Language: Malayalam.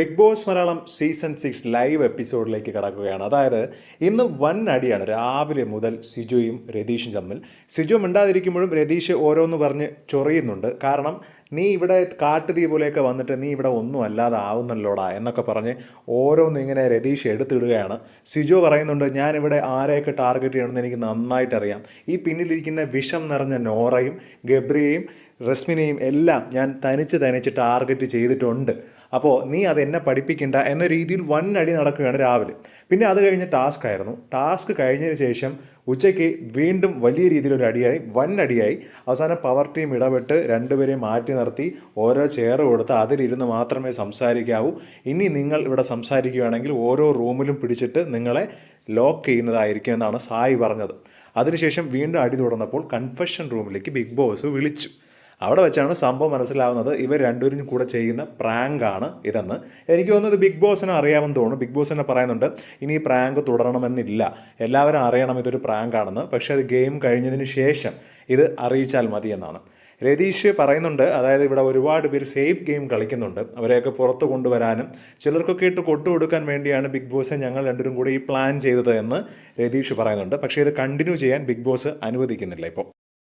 Big Boss Malayalam season six live എപ്പിസോഡിലേക്ക് കടക്കുകയാണ്. അതായത് ഇന്ന് വൻ അടിയാണ് രാവിലെ മുതൽ സിജുയും രതീഷും തമ്മിൽ. സിജു മിണ്ടാതിരിക്കുമ്പോഴും രതീഷ് ഓരോന്ന് പറഞ്ഞ് ചൊറിയുന്നുണ്ട്. കാരണം നീ ഇവിടെ കാട്ടുതീ പോലെയൊക്കെ വന്നിട്ട് നീ ഇവിടെ ഒന്നും അല്ലാതെ ആവുന്നല്ലോടാ എന്നൊക്കെ പറഞ്ഞ് ഓരോന്നിങ്ങനെ രതീഷ് എടുത്തിടുകയാണ്. സിജോ പറയുന്നുണ്ട് ഞാനിവിടെ ആരെയൊക്കെ ടാർഗറ്റ് ചെയ്യണമെന്ന് എനിക്ക് നന്നായിട്ടറിയാം. ഈ പിന്നിലിരിക്കുന്ന വിഷം നിറഞ്ഞ നോറയും ഗബ്രിയെയും റസ്മിനെയും എല്ലാം ഞാൻ തനിച്ച് തനിച്ച് ടാർഗറ്റ് ചെയ്തിട്ടുണ്ട്. അപ്പോൾ നീ അത് എന്നെ പഠിപ്പിക്കണ്ട എന്ന രീതിയിൽ വൻ അടി നടക്കുകയാണ് രാവിലെ. പിന്നെ അത് കഴിഞ്ഞ ടാസ്ക് ആയിരുന്നു. ടാസ്ക് കഴിഞ്ഞതിന് ശേഷം ഉച്ചയ്ക്ക് വീണ്ടും വലിയ രീതിയിലൊരു അടിയായി വൻ അടിയായി. അവസാനം പവർ ടീം ഇടപെട്ട് രണ്ടുപേരെയും മാറ്റി നിർത്തി ഓരോ ചെയർ കൊടുത്ത് അതിലിരുന്ന് മാത്രമേ സംസാരിക്കാവൂ. ഇനി നിങ്ങൾ ഇവിടെ സംസാരിക്കുകയാണെങ്കിൽ ഓരോ റൂമിലും പിടിച്ചിട്ട് നിങ്ങളെ ലോക്ക് ചെയ്യുന്നതായിരിക്കും എന്നാണ് സായി പറഞ്ഞത്. അതിനുശേഷം വീണ്ടും അടി തുടർന്നപ്പോൾ കൺഫെഷൻ റൂമിലേക്ക് ബിഗ് ബോസ് വിളിച്ചു. അവിടെ വെച്ചാണ് സംഭവം മനസ്സിലാവുന്നത്. ഇവർ രണ്ടുപേരും കൂടെ ചെയ്യുന്ന പ്രാങ്കാണ് ഇതെന്ന്. എനിക്ക് തോന്നുന്നത് ബിഗ് ബോസിനെ അറിയാമെന്ന് തോന്നുന്നു. ബിഗ് ബോസ് തന്നെ പറയുന്നുണ്ട് ഇനി ഈ പ്രാങ്ക് തുടരണമെന്നില്ല. എല്ലാവരും അറിയണം ഇതൊരു പ്രാങ്കാണെന്ന്. പക്ഷേ അത് ഗെയിം കഴിഞ്ഞതിന് ശേഷം ഇത് അറിയിച്ചാൽ മതി എന്നാണ്. രതീഷ് പറയുന്നുണ്ട് അതായത് ഇവിടെ ഒരുപാട് പേര് സേഫ് ഗെയിം കളിക്കുന്നുണ്ട്. അവരെയൊക്കെ പുറത്ത് കൊണ്ടുവരാനും ചിലർക്കൊക്കെ ഇട്ട് കൊട്ടുകൊടുക്കാൻ വേണ്ടിയാണ് ബിഗ് ബോസ് ഞങ്ങൾ രണ്ടുപേരും കൂടി ഈ പ്ലാൻ ചെയ്തത് എന്ന് രതീഷ് പറയുന്നുണ്ട്. പക്ഷേ ഇത് കണ്ടിന്യൂ ചെയ്യാൻ ബിഗ് ബോസ് അനുവദിക്കുന്നില്ല ഇപ്പോൾ.